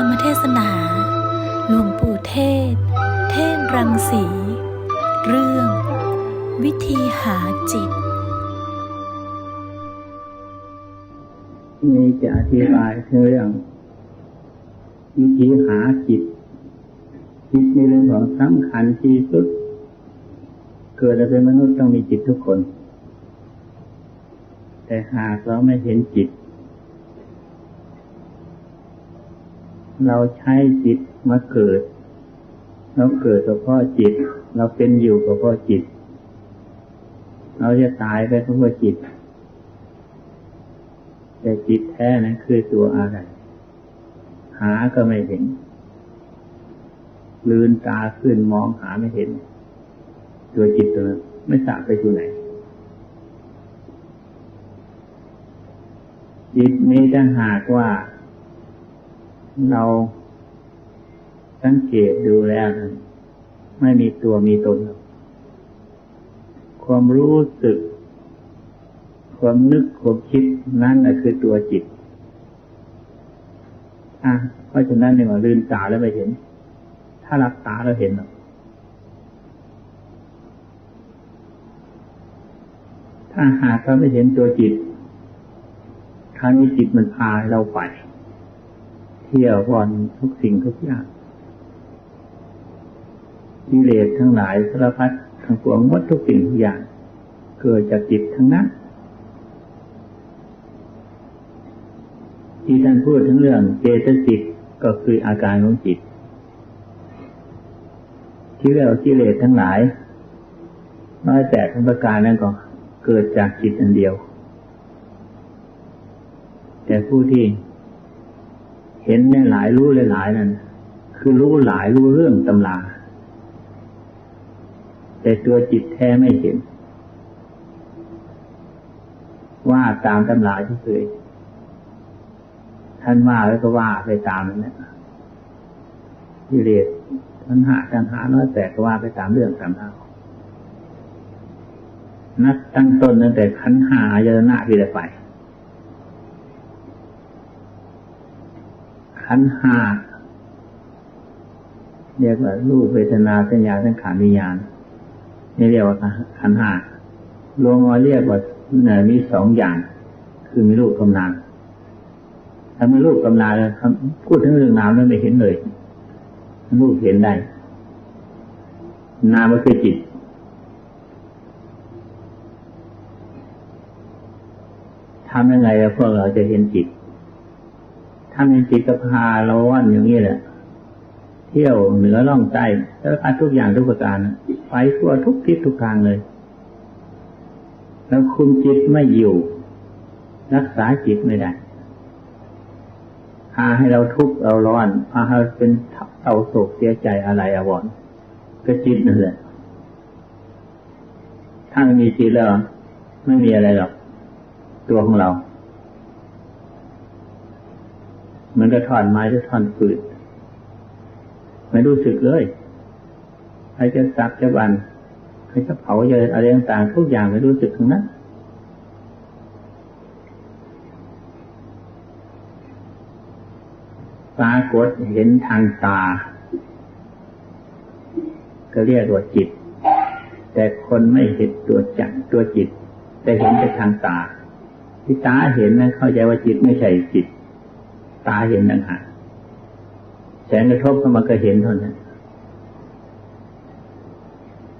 รรมเทศนา หลวงปู่เทศ เทศรังสี เรื่อง วิธีหาจิต นี่จะอธิบายเรื่อง วิธีหาจิต จิตในเรื่องของสำคัญที่สุด เกิดเป็นมนุษย์ต้องมีจิตทุกคน แต่หากเราไม่เห็นจิต เราใช้จิตมาเกิด เราเกิดก็เพราะจิต เราเป็นอยู่ก็เพราะจิต เราจะตายไปก็เพราะจิต แต่จิตแท้นั้นคือตัวอะไร หาก็ไม่เห็น ลืนตาขึ้นมองหาไม่เห็น ตัวจิตตัวนั้นไม่ทราบไปอยู่ไหนจิตนี้ถ้าหากว่า เราสังเกตดูแล้วไม่มีตัวมีตน ความรู้สึก ความนึกความคิดนั่นแหละคือตัวจิต อะเพราะฉะนั้นเนี่ยว่าลืมตาแล้วไม่เห็น ถ้าหลับตาเราเห็นถ้าหากเราไม่เห็นตัวจิตคราวนี้จิตมันพาเราไป เที่ยวบอนทุกสิ่งทุกอย่างกิเลสทั้งหลายสารพัดทั้งปวงหมดทุกสิ่งทุกอย่าง เกิดจากจิตทั้งนั้นที่ท่านพูดถึงเรื่องเจตสิกก็คืออาการของจิต ที่เรียกว่ากิเลสทั้งหลายน้อยแต่ทั้งประการนั้นก็เกิดจากจิตอันเดียว แต่ผู้ที่ เห็นหลายรู้หลายนั้นคือรู้หลายรู้เรื่องตำราแต่ตัวจิตแท้ไม่เห็น ว่าตามตำราที่เคยท่านว่าแล้วก็ว่าไปตามนั้นแหละกิเลสทันหาทันหาน้อยแต่ก็ว่าไปตามเรื่องตามราวนักตั้งต้นตั้งแต่ขันหาเยอะหน้าที่ได้ไป ขันห้าเรียกว่ารูปเวทนาสัญญาสังขารวิญญาณนี่เรียกว่าขันห้าลวงมาเรียกว่าเนี่ยมีสองอย่าง คือมีรูปกำนามถ้ามีรูปกำนามแล้วพูดถึงเรื่องนามนั้นไม่เห็นเลย รูปเห็นได้ นามก็คือจิตทำยังไงพวกเราจะเห็นจิต ทำเป็นจิตพาเราว่อนอย่างนี้แหละ เที่ยวเหนือล่องใต้แล้วทุกอย่างทุกประการไปทั่วทุกทิศทุกทางเลย แล้วคุมจิตไม่อยู่ รักษาจิตไม่ได้พาให้เราทุกข์เราร้อนพาให้เป็นเศร้าโศกเสียใจอะไรอาวรก็จิตนั่นแหละถ้าไม่มีจิตแล้ว ไม่มีอะไรหรอก ตัวของเราเห มือนกับท่อนไม้หรือท่อนฟืนไม่รู้สึกเลยใครจะสักจะบันใครจะเผาเยอะอะไรต่างๆทุกอย่างไม่รู้สึกทั้งนั้นปรากฏเห็นทางตา ก็เรียกว่าจิต แต่คนไม่เห็นตัวจักตัวจิต แต่เห็นแต่ทางตาที่ตาเห็นนั้นเข้าใจว่าจิตไม่ใช่จิต ตาเห็นนั่นหาแสงกระทบเข้ามาก็เห็นเท่านั้น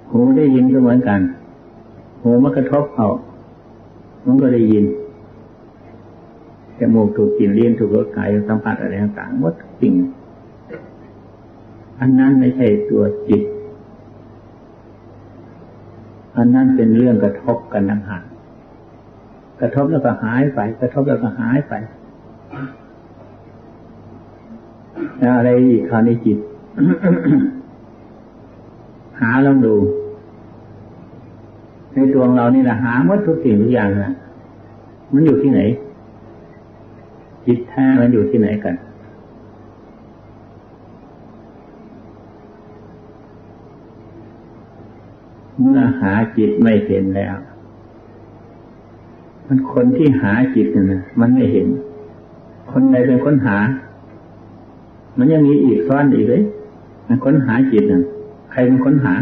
หูได้ยินก็เหมือนกัน หูมันกระทบเขามันก็ได้ยินจมูกถูกกลิ่นเลี้ยนถูกรสกายสัมผัสอะไรต่างๆหมดสิ่งอันนั้นไม่ใช่ตัวจิต อันนั้นเป็นเรื่องกระทบกันต่างหากกระทบแล้วก็หายไป กระทบแล้วก็หายไป อะไรอีกคราวนี้จิต หาลองดู ในตัวงเรานี่แหละหาหมดทุกสิ่งทุกอย่างนะมันอยู่ที่ไหน จิตแท้มันอยู่ที่ไหนกันเมื่อหาจิตไม่เห็นแล้ว มันคนที่หาจิตนะมันไม่เห็น คนใดเป็นคนหา มันยังมีอีกซ้อนอีกเลยมันค้นหาจิตน่ะใครเป็นค้นหา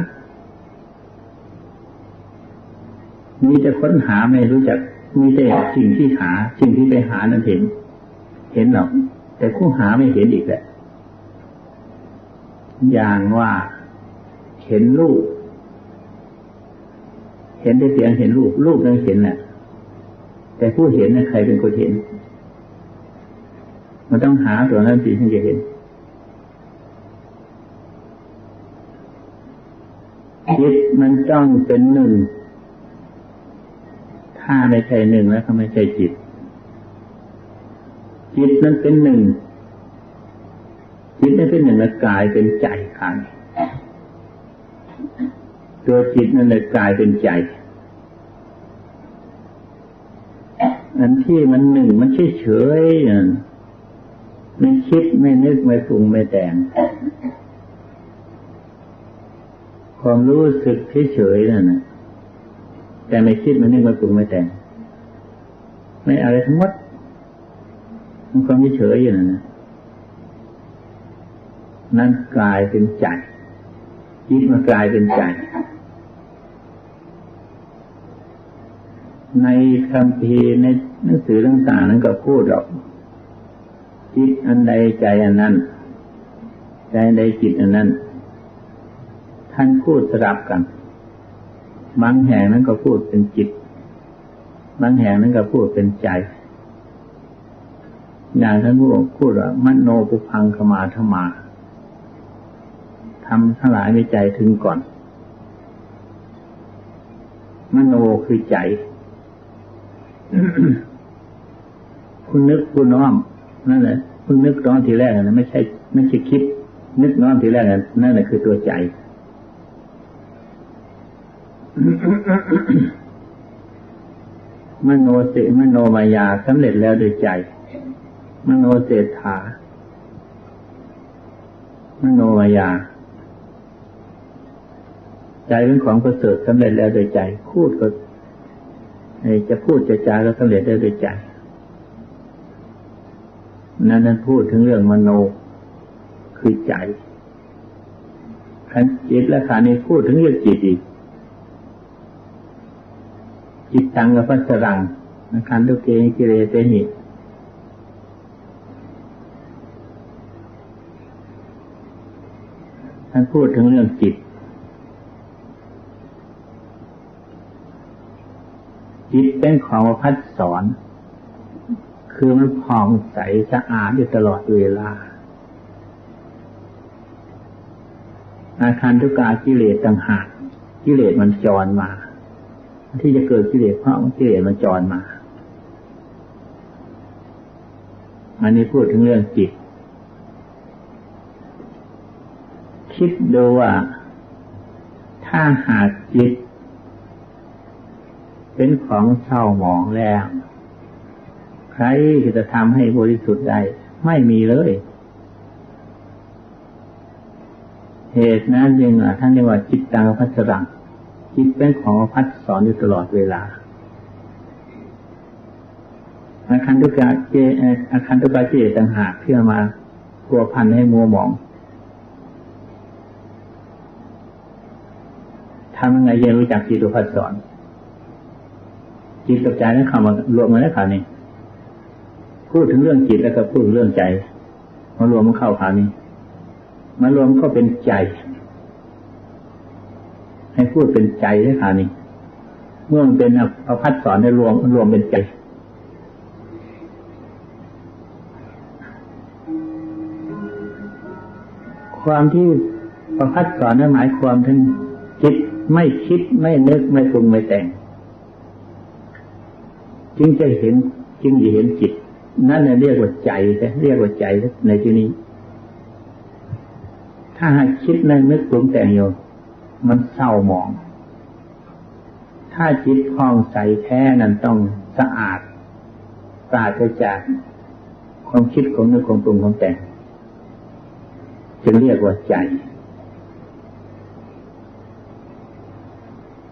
มีแต่ค้นหาไม่รู้จัก มีแต่สิ่งที่หา สิ่งที่ไปหานั้นเห็น เห็นหรอก แต่ผู้หาไม่เห็นอีกแหละ อย่างว่าเห็นรูป เห็นได้เพียงเห็นรูป รูปนั้นเห็นแหละแต่ผู้เห็นนั้นใครเป็นคนเห็น มันต้องหาตัวนั้นสิถึงจะเห็น จิตมันต้องเป็นหนึ่ง ถ้าไม่ใช่หนึ่งแล้วก็ไม่ใช่จิต จิตนั้นเป็นหนึ่ง จิตนั้นเป็นหนึ่งแล้วกายเป็นใจขันตัวจิตนั่นเลยกายเป็นใจอันที่มันหนึ่งมันเฉยเฉยๆนั่นไม่คิดไม่นึกไม่ปรุงไม่แต่ง ความรู้สึกเฉยๆนั่นนะแต่ไม่คิดม่นึกไม่ปรุงไม่แต่งไม่อะไรทั้งหมดมันความเฉยๆอยู่นั่นนะนั่นกลายเป็นใจจิตมันกลายเป็นใจในคำพีในหนังสือต่างๆนั้นก็พูดหรอกจิตอันใดใจอันนั้น ใจอันใดจิตอันนั้น ท่านพูดสลับกัน บางแห่งนั้นก็พูดเป็นจิต บางแห่งนั้นก็พูดเป็นใจ อย่างท่านพูดพูดว่ามโนปุพังขมาธมาทำทั้งหลายในใจถึงก่อน มโนคือใจคุณนึกคุณน้อมนั่นแหละคุณนึกน้อมทีแรกนะไม่ใช่ไม่ใช่คิด นึกน้อมทีแรกนะนั่นแหละคือตัวใจ มโนเสมโนมายาสำเร็จแล้วโดยใจ มโนเศรษฐามโนมายา ใจเป็นของประเสริฐสำเร็จแล้วโดยใจ พูดก็จะพูดจะจาก็สำเร็จได้โดยใจ นั่นนั้นพูดถึงเรื่องมโนคือใจขันจิตและขานี้พูดถึงเรื่องจิตอีก จิตตังกับพัสรังนะคันตุเกกิเลเตหิท่านพูดถึงเรื่องจิต จิตเป็นของพัดสอน คือมันผ่องใสสะอาดอยู่ตลอดเวลา อาคารทุกากิเลสต่างหากกิเลสมันจรมา ที่จะเกิดกิเลสเพราะกิเลสมันจรมา อันนี้พูดถึงเรื่องจิต คิดดูว่าถ้าหากจิต เป็นของเศร้าหมองแล้ว ใครจะทำให้บริสุทธิ์ได้ ไม่มีเลยเหตุนั้นจึงท่านเรียกว่าจิตตังพัสรัง จิตเป็นของพัดสอนอยู่ตลอดเวลาอาคันตุกะเจอาคันตุกะเจต่างหากที่มาพัวพันให้มัวหมองทำยังไงยังรู้จักจิตพัดสอนจิตกับใจนั้นเข้ามารวมกันแล้วข่าวนี้พูดถึงเรื่องจิตแล้วก็พูดเรื่องใจมารวมมันเข้าข่าวนี้มารวมก็เป็นใจ พูดเป็นใจได้ข่าวนี้เมื่อมันเป็นเอาพัดสอนในรวมรวมเป็นใจความที่ประพัดสอนนั้นหมายความถึงจิตไม่คิดไม่นึกไม่ปรุงไม่แต่ง จึงจะเห็นจึงจะเห็นจิต นั่นเรียกว่าใจแต่เรียกว่าใจในที่นี้ ถ้าหากคิดนึกนึกปรุงแต่งอยู่ มันเศร้าหมอง ถ้าจิตพองใสแท้นั้นต้องสะอาดปราศจากความคิดของนึกของปรุงของแต่งจึงเรียกว่าใจ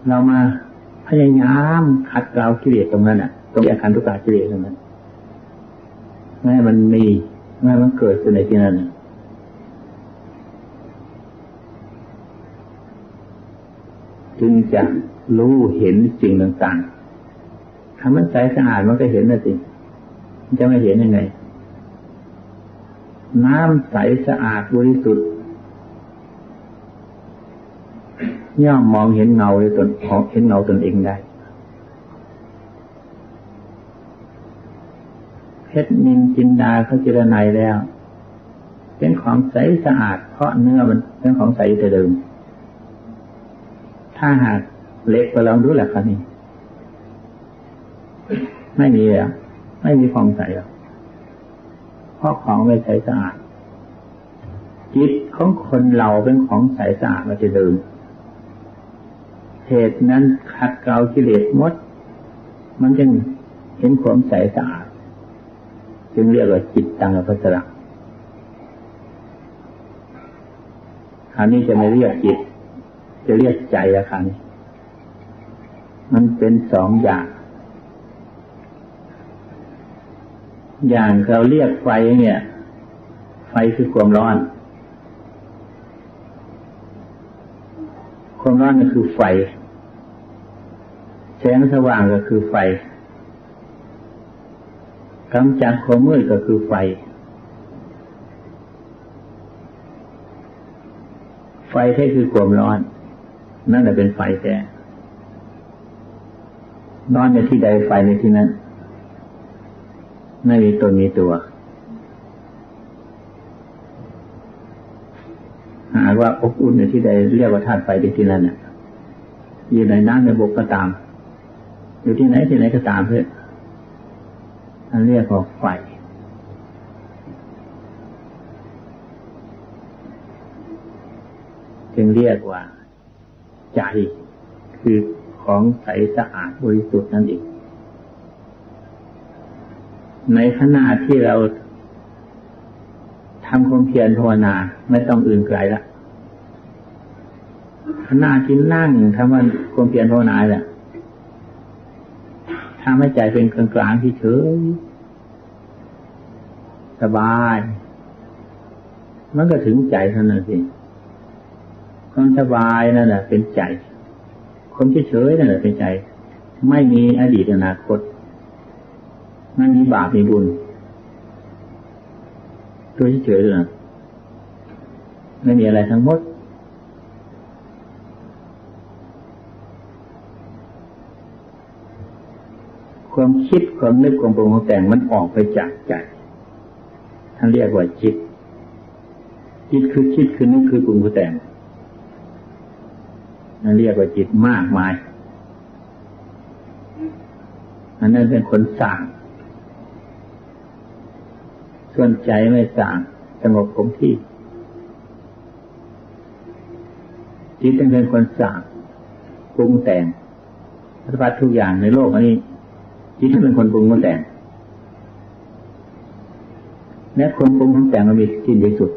เรามาพยายามขัดเกลากิเลสตรงนั้นอะ ตรงอาการทุกขากิเลสตรงนั้นไม่ให้มันมีไม่ให้มันเกิดขึ้นในที่นั้น จึงจะรู้เห็นสิ่งต่างๆถ้ามันใสสะอาดมันก็เห็นนะสิจะไม่เห็นยังไง น้ำใสสะอาดบริสุทธิ์ย่อมมองเห็นเงาในตนเห็นเงาตนเองได้เพชรนินจินดาเขาเจรไนยแล้ว เป็นของใสสะอาด เพราะเนื้อมันเป็นของใสแต่เดิม ถ้าหากเล็กไปลองดูแหละครับนี่ไม่มีอะไม่มีฟองใสหรอกเพราะของไม่ใสสะอาดจิตของคนเราเป็นของใสสะอาดมาจะเดิมเหตุนั้นขัดเกลากิเลสมด มันจึงเห็นความใสสะอาดจึงเรียกว่าจิตตังอภัสสระคราวนี้จะไม่เรียกจิต จะเรียกใจอะคราวนี้มันเป็นสองอย่าง อย่างเราเรียกไฟเนี่ย ไฟคือความร้อน ความร้อนก็คือไฟ แสงสว่างก็คือไฟกำจัดความมืดก็คือไฟ ไฟแท้คือความร้อน นั่นแหละเป็นไฟแท้ร้อนในที่ใดไฟในที่นั้นไม่มีตนมีตัว หากว่าอบอุ่นในที่ใดเรียกว่าธาตุไฟในที่นั้นน่ะอยู่ในน้ำในบกก็ตาม อยู่ที่ไหนที่ไหนก็ตามเพื่ออันเรียกว่าไฟจึงเรียกว่า ใจ คือของใสสะอาดบริสุทธิ์นั่นเอง ในขณะที่เราทำความเพียรภาวนาไม่ต้องอื่นไกลละขณะที่นั่งทำความเพียรภาวนาแหละถ้าไม่ใจเป็นกลางกลางที่เฉยสบาย มันก็ถึงใจเท่านั้นสิ ความสบายนั่นแหละเป็นใจคนเฉยๆนั่นแหละเป็นใจ ไม่มีอดีตอนาคตไม่มีบาปมีบุญตัวเฉยๆเลยนะไม่มีอะไรทั้งหมดความคิดความนึกความปรุงความแต่งมันออกไปจากใจท่านเรียกว่าจิต จิตคือคิดคือนึกคือปรุงคือแต่ง นั่นเรียกว่าจิตมากมายอันนั้นเป็นคนสั่ง ส่วนใจไม่สั่งสงบคงที่ จิตเป็นคนสั่งปรุงแต่งสารพัดทุกอย่างในโลกอันนี้ จิตเป็นคนปรุงคนแต่งและคนปรุงคนแต่งมันมีที่สุด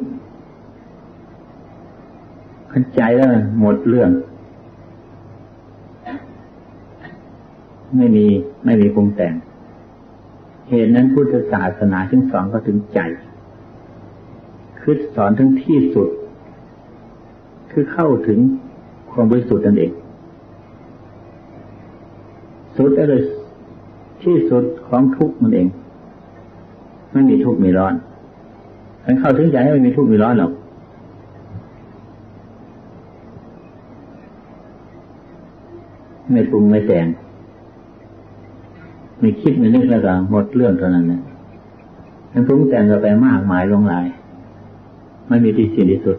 ขันใจแล้วหมดเรื่อง ไม่มีไม่มีปรุงแต่ง เหตุนั้นพุทธศาสนาถึงสอนก็ถึงใจคือสอนถึงที่สุด คือเข้าถึงความบริสุทธิ์นั่นเอง สุดก็เลยที่สุดของทุกมันเอง ไม่มีทุกมีร้อนมันเข้าถึงใจให้ไม่มีทุกมีร้อนหรอกไม่ปรุงไม่แต่ง ไม่คิดไม่นึกแล้วก็หมดเรื่องเท่านั้นนะมันปรุงแต่งก็ไปมากมายลงหลาย ไม่มีที่สิ้นที่สุด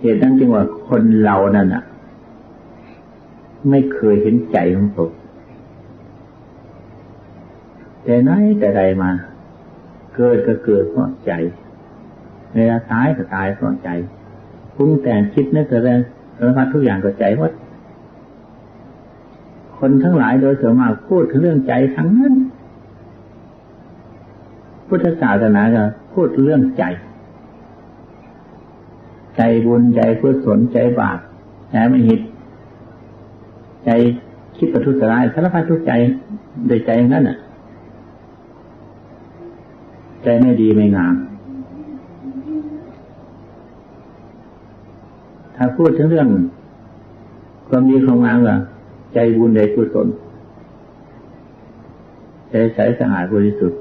เหตุนั้นจึงว่าคนเรานั่นอะ ไม่เคยเห็นใจของตนแต่ไหนแต่ใดมา เกิดก็เกิดเพราะใจเวลาตายก็ตายเพราะใจปรุงแต่งคิดนึกอะไรสารพัดทุกอย่างก็ใจหมด คนทั้งหลายโดยส่วนมากพูดถึงเรื่องใจทั้งนั้น พุทธศาสนาก็พูดเรื่องใจ ใจบุญใจกุศลใจบาปใจมหิต ใจคิดประทุษร้ายสารพัดทุกใจโดยใจนั่นน่ะ ใจไม่ดีไม่งามถ้าพูดถึงเรื่องความดีความงามก็ ใจบุญใจกุศลใจใสสะอาดบริสุทธิ์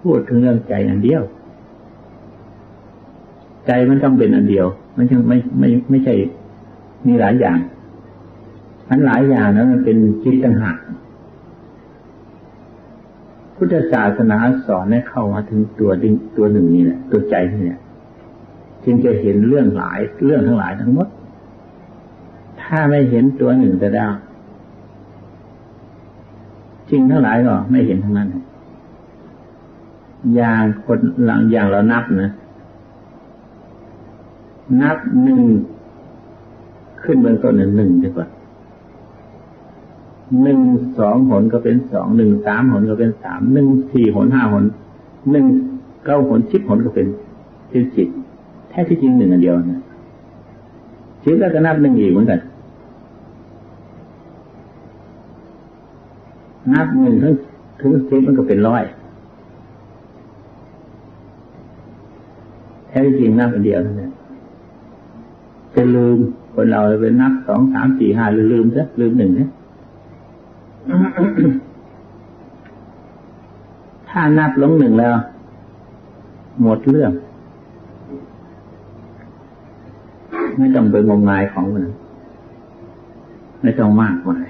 พูดถึงเรื่องใจอันเดียว ใจมันต้องเป็นอันเดียว มันยังไม่ไม่ไม่ใช่มีหลายอย่างมันหลายอย่างนั้นมันเป็นจิตต่างหากพุทธศาสนาสอนให้เข้ามาถึงตัวดิตัวหนึ่งนี่แหละตัวใจนี่แหละจึงจะเห็นเรื่องหลายเรื่องทั้งหลายทั้งหมด ถ้าไม่เห็นตัวหนึ่งจะได้จริงทั้งหลายก็ไม่เห็นทั้งนั้น อย่างคนหลังอย่างเรานับนะ นับหนึ่งขึ้นเบื้องต้นหนึ่งดีกว่าหนึ่งสองหนก็เป็นสองหนึ่งสามหนก็เป็นสามหนึ่งสี่หนห้าหนหนึ่งเก้าหนสิบหนก็เป็นเป็นจิตแท้ที่จริงหนึ่งอันเดียวนะจิตแล้วก็นับหนึ่งอีกเหมือนกัน นับหนึ่งถึงถึงสิบมันก็เป็นร้อยแท้จริงนับอันเดียวนั่นแหละจะลืมคนเราไปนับสองสามสี่ห้าลืมลืมซะลืมหนึ่งเนี่ยถ้านับลงหนึ่งแล้ว หมดเรื่อง ไม่ต้องไปงมงายของมันไม่ต้องมากมาย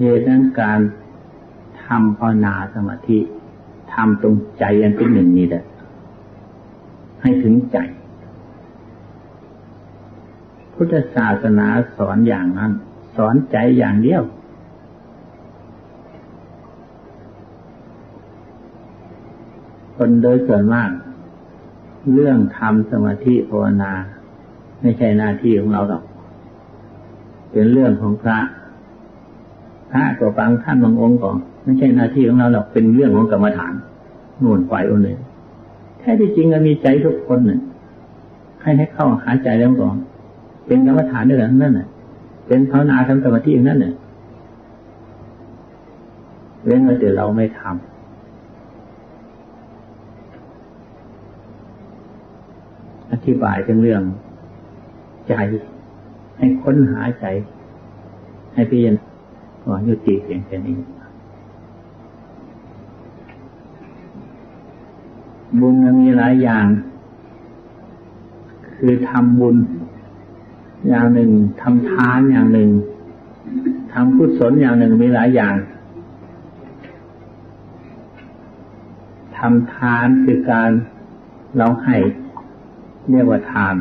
เหตุนั้นการทำภาวนาสมาธิทำตรงใจอันเป็นหนึ่งนี้แหละให้ถึงใจ พุทธศาสนาสอนอย่างนั้น สอนใจอย่างเดียวคนโดยส่วนมาก เรื่องทำสมาธิภาวนา ไม่ใช่หน้าที่ของเราหรอก เป็นเรื่องของพระ พระก็ฟังท่านบางองค์ก่อนไม่ใช่หน้าที่ของเราหรอกเป็นเรื่องของกรรมฐานน่นฝ่ายอนเลยแท้ที่จริงก็มีใจทุกคนเนี่ยให้ให้เข้าหาใจแล้วก่อนเป็นกรรมฐานด้วยกันนั่นแหละเป็นภาวนาทำสมาธิอย่างนั้นเนี่ยเว้นแต่เราไม่ทำอธิบายเรื่องใจให้ค้นหาใจ ให้พี่ยัน ก่อยุติเพียงแค่นี้บุญมีหลายอย่าง คือทำบุญ อย่างหนึ่งทำทานอย่างหนึ่งทำกุศลอย่างหนึ่งมีหลายอย่างทำทานคือการเราให้เรียกว่าทาน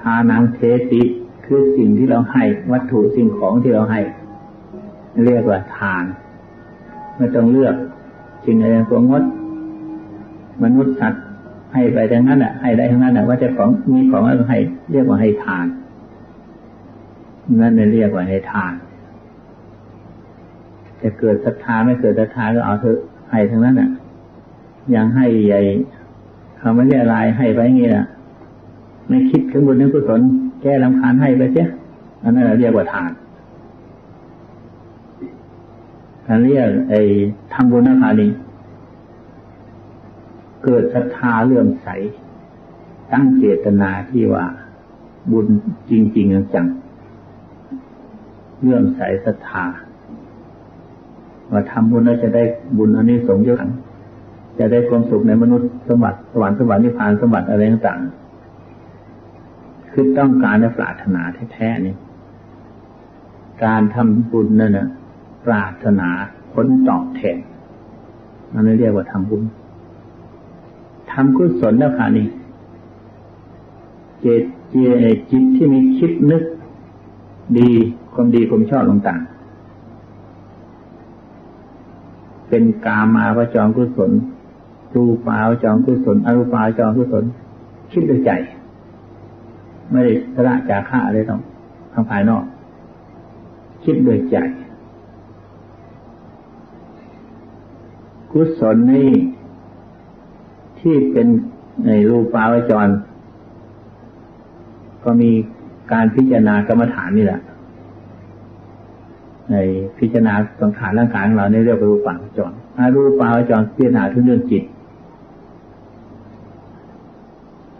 ทานังเทติคือสิ่งที่เราให้ วัตถุสิ่งของที่เราให้ เรียกว่าทาน ไม่ต้องเลือกสิ่งอะไรตัวงด มนุษย์สัตว์ให้ไปทั้งนั้นอะ ให้ได้ทั้งนั้นอะว่าจะของมีของอะไรให้ เรียกว่าให้ทานนั่นเรียกว่าให้ทานจะเกิดศรัทธาไม่เกิดศรัทธาก็เอาเถอะให้ทั้งนั้นอะยังให้ใหญ่เขาไม่เรียกลายให้ไปงี้นะไม่คิดถึงบุญนึกกุศลแก้ลำคาญให้ไปเสียอันนั้นเรียกว่าทานการ เรียกไอ้ทำบุญนะคะนี้เกิดศรัทธาเลื่อมใส ตั้งเจตนาที่ว่าบุญจริง ๆ จังเลื่อมใสศรัทธาว่าทำบุญแล้วจะได้บุญอันนี้สมยศจะได้ความสุขในมนุษย์สมบัติสวรรค์สวรรค์นิพพานสมบัติอะไรต่างๆคือต้องการในปรารถนาแท้ๆนี่การทำบุญนั่นนะ ปรารถนาผลตอบแทนนั่นเรียกว่าทำบุญทำกุศลแล้วค่ะนี่เจตเจจิตที่มีคิดนึก ดีความดีความชอบต่างๆเป็นกามาวจรกุศลรูปาวจรกุศลอรูปาวจรกุศลคิดด้วยใจ ไม่ได้สละจากข้าอะไรต้องทางภายนอก คิดด้วยใจ กุศลนี่ที่เป็นในรูปาวจร ก็มีการพิจารณากรรมฐานนี่แหละ ในพิจารณาสังขารร่างกายของเราในเรียกว่ารูปังจรอารูปาวจรพิจารณาทุกเรื่องจิต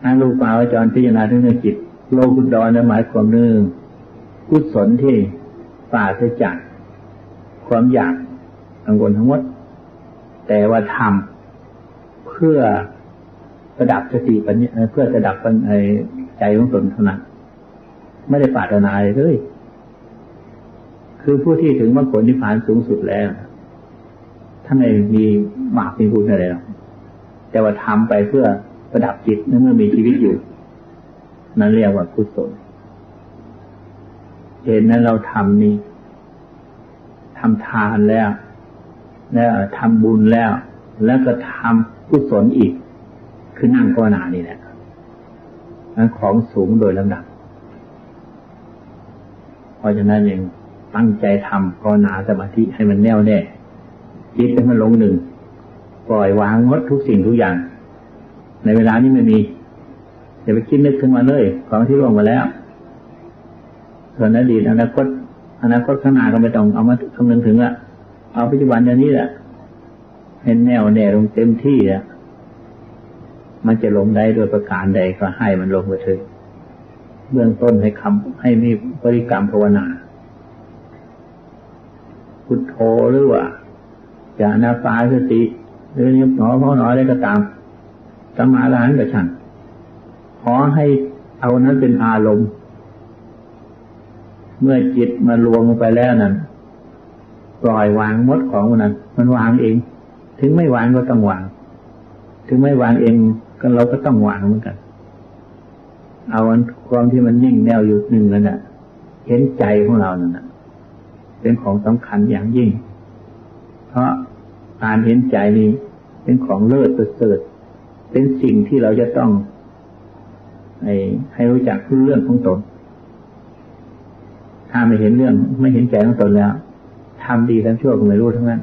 อารูปาวจรพิจารณาถึงเรื่องจิต โลกุตดรนั้นหมายความนึงกุศลที่ปราศจากความอยากกังวลทั้งหมด แต่ว่าทำเพื่อประดับสติปัญญาเพื่อระดับปัญญาใจของตนเท่านั้นไม่ได้ปรารถนาอะไรเลย คือผู้ที่ถึงมรรคผลนิพพานสูงสุดแล้วท่านไม่มีบาปมีบุญอะไรหรอกแต่ว่าทำไปเพื่อประดับจิตเมื่อมีชีวิตอยู่ นั่นเรียกว่ากุศลเหตุนั้นเราทำนี่ทำทานแล้ว แล้วทำบุญแล้ว แล้วก็ทำกุศลอีก คือนั่งภาวนานี่แหละของสูงโดยลำดับ เพราะฉะนั้นเองตั้งใจทำภาวนาสมาธิให้มันแน่วแน่จิตให้มันลงหนึ่ง ปล่อยวางงดทุกสิ่งทุกอย่าง ในเวลานี้ไม่มีอย่าไปคิดนึกถึงมาเลย ของที่ล่วงมาแล้วส่วนอดีตอนาคตอนาคตข้างหน้าก็ไม่ต้องเอามาคำนึงถึงละ เอาปัจจุบันอย่างนี้แหละเห็นแน่วแน่ลงเต็มที่แล้วมันจะลงได้โดยประการใดก็ให้มันลงไปเถอะเบื้องต้นให้คำให้มีบริกรรมภาวนาพุทโธหรือว่าจะนาปาสติ หรือนิ้วหนอพอหนออะไรก็ตามสมาลานกับฉัน ขอให้เอานั้นเป็นอารมณ์ เมื่อจิตมารวมลงไปแล้วนั้น ปล่อยวางมดของมันนั้นมันวางเอง ถึงไม่วางก็ต้องวาง ถึงไม่วางเองก็เราก็ต้องวางเหมือนกัน เอาความที่มันนิ่งแนวอยู่หนึ่งแล้วน่ะ เห็นใจของเรานั่นน่ะ เป็นของสำคัญอย่างยิ่ง เพราะการเห็นใจนี้เป็นของเลิศประเสริฐ เป็นสิ่งที่เราจะต้องให้ให้รู้จักเรื่องของตน ถ้าไม่เห็นเรื่องไม่เห็นใจของตนแล้ว ทำดีทำชั่วก็ไม่รู้ทั้งนั้น